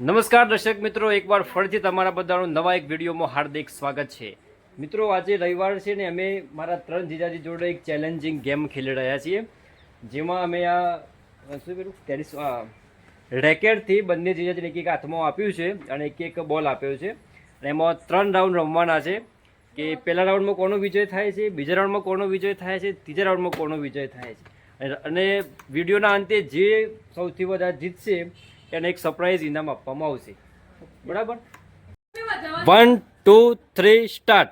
નમસ્કાર દર્શક મિત્રો. એકવાર ફરીથી તમારા બધાનું નવા એક વિડીયોમાં હાર્દિક સ્વાગત છે. મિત્રો આજે રવિવાર છે ને અમે મારા ત્રણ જીજાજી જોડે એક ચેલેન્જિંગ ગેમ ખેલી રહ્યા છીએ. જેમાં અમે આ શું પેલું? ટેનિસ રેકેટથી બંને જીજાજીને એક એક હાથમાં આપ્યું છે અને એક એક બોલ આપ્યો છે. અને એમાં ત્રણ રાઉન્ડ રમવાના છે. કે પહેલા રાઉન્ડમાં કોનો વિજય થાય છે? બીજા રાઉન્ડમાં કોનો વિજય થાય છે? ત્રીજા રાઉન્ડમાં કોનો વિજય થાય છે? અને- વિડીયોના અંતે જે સૌથી વધારે જીતશે એને એક સરપ્રાઈઝ ઇનામ આપવામાં આવશે. બરાબર? વન ટુ થ્રી સ્ટાર્ટ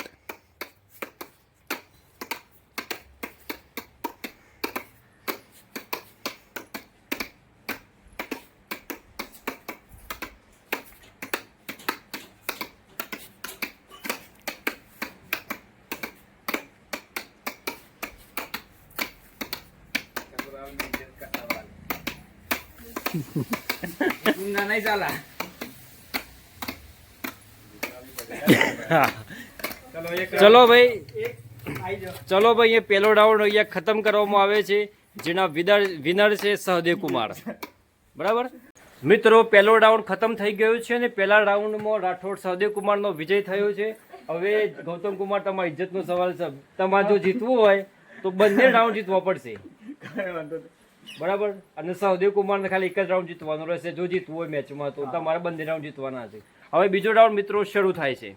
ના નહીં ચાલા. ચલો ભાઈ. ચલો ભાઈ એ પેલો રાઉન્ડ અહીંયા ખતમ કરવામાં આવે છે જેના વિનર છે સહદેવ કુમાર. બરાબર? મિત્રો પહેલો રાઉન્ડ ખતમ થઈ ગયો છે અને પહેલા રાઉન્ડમાં રાઠોડ સહદેવ કુમારનો વિજય થયો છે. હવે ગૌતમ કુમાર તમારી ઇજ્જતનો સવાલ છે. તમારે જો જીતવું હોય તો બંને રાઉન્ડ જીતવા પડશે. બરાબર? અને સહદેવ કુમારને ખાલી એક જ રાઉન્ડ જીતવાનો રહેશે. જો જીતવું હોય મેચમાં તો તમારે બંને રાઉન્ડ જીતવાના છે. હવે બીજો રાઉન્ડ મિત્રો શરૂ થાય છે.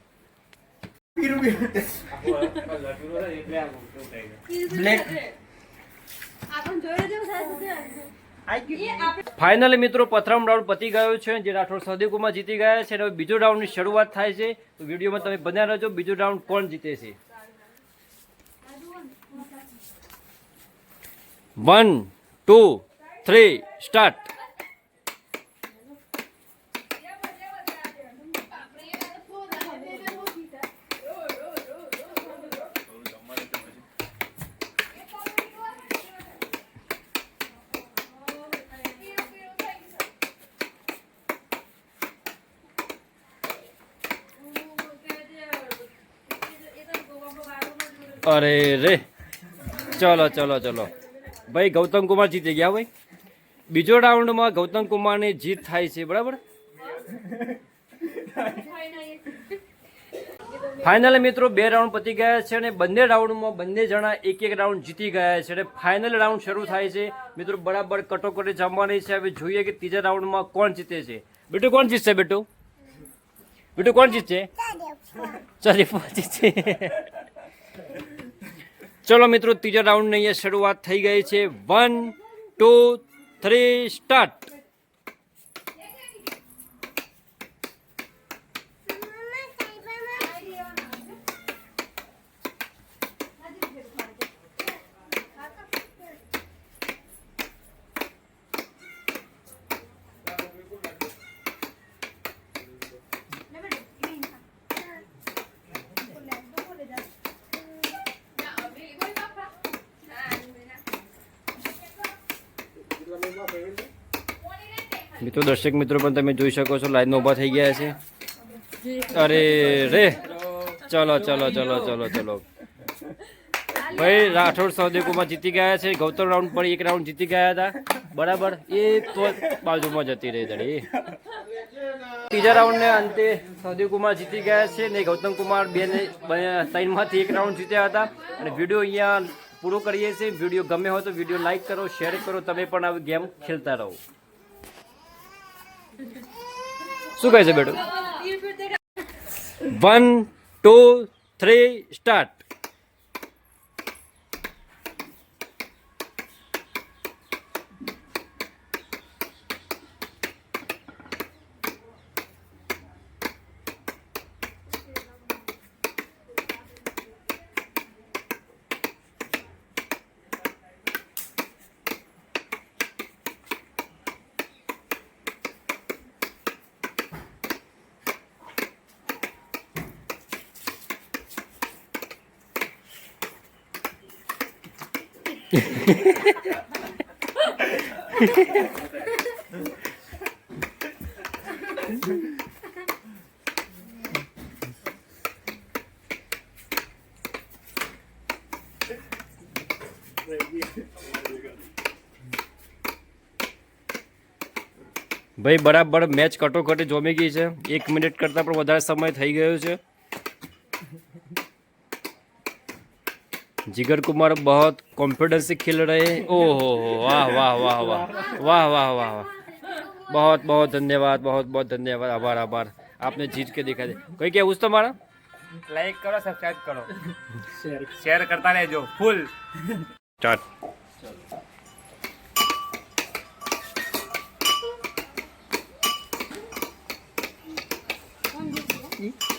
ફાઇનલ ફાઇનલી મિત્રો પ્રથમ રાઉન્ડ પતી ગયો છે જે રાઠોડ સહદેવ કુમાર જીતી ગયા છે અને હવે બીજો રાઉન્ડની શરૂઆત થાય છે. તો વિડીયોમાં તમે બન્યા રહેજો. બીજો રાઉન્ડ કોણ જીતે છે? One two three start. અરે રે. ચલો ચલો ચલો. ભાઈ ગૌતમ કુમાર જીતી ગયા ભાઈ બીજો રાઉન્ડમાં ગૌતમ કુમારની જીત થાય છે બરાબર? ફાઇનલ મિત્રો બે રાઉન્ડ પતી ગયા છે અને બંને રાઉન્ડમાં બંને જણા એક એક રાઉન્ડ જીતી ગયા છે અને ફાઇનલ રાઉન્ડ શરૂ થાય છે. મિત્રો બરાબર કટોકટી જમવાની છે. હવે જોઈએ કે ત્રીજા રાઉન્ડમાં કોણ જીતે છે. બેટું કોણ જીતશે બેટું? બેટું કોણ જીતશે? ચાલી જીતશે. ચલો મિત્રો ત્રીજા રાઉન્ડની અહીંયા શરૂઆત થઈ ગઈ છે. વન ટુ થ્રી સ્ટાર્ટ મિત્રો, દર્શક મિત્રો પણ તમે જોઈ શકો છો લાઈનમાં ઊભા થઈ ગયા છે. અરે રે! ચલો ચલો ચલો ચલો ચલો. ભાઈ, રાઠોડ સૌદેકોમાં જીતી ગયા છે. ગૌતમ રાઉન્ડ પર એક રાઉન્ડ જીતી ગયા હતા. બરાબર? એ તો બાજુમાં જતી રહી દડી ત્રીજા રાઉન્ડને અંતે સૌદેવકુમાર જીતી ગયા છે ને ગૌતમ કુમાર બે- ત્રણમાંથી એક રાઉન્ડ જીત્યા હતા. અને વીડિયો અહીંયા પૂરો કરીએ છીએ. વીડિયો ગમે હોય તો વીડિયો લાઈક કરો શેર કરો, તમે પણ આવી ગેમ ખેલતા રહો. શું કહે છે બેટું? વન ટુ થ્રી સ્ટાર્ટ ભાઈ, બરાબર મેચ કટોકટી જોમી ગઈ છે. એક મિનિટ કરતાં પણ વધારે સમય થઈ ગયો છે. जिगर कुमार बहुत कॉन्फिडेंस से खेल रहे हैं। ओहो हो वाह वाह वाह वाह वाह वाह वाह वाह। बहुत बहुत धन्यवाद बहुत बहुत धन्यवाद। आभार आभार। आपने जीत के दिखा दे। कोई क्या उस तुम्हारा लाइक करो सब्सक्राइब करो। शेयर करता रहे जो फुल स्टार्ट Mm-hmm.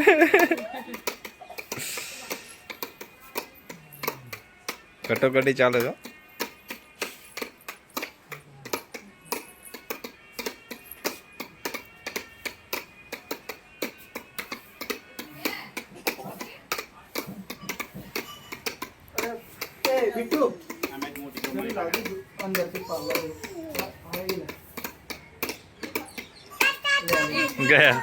કટોકટી ચાલે છે ગયા.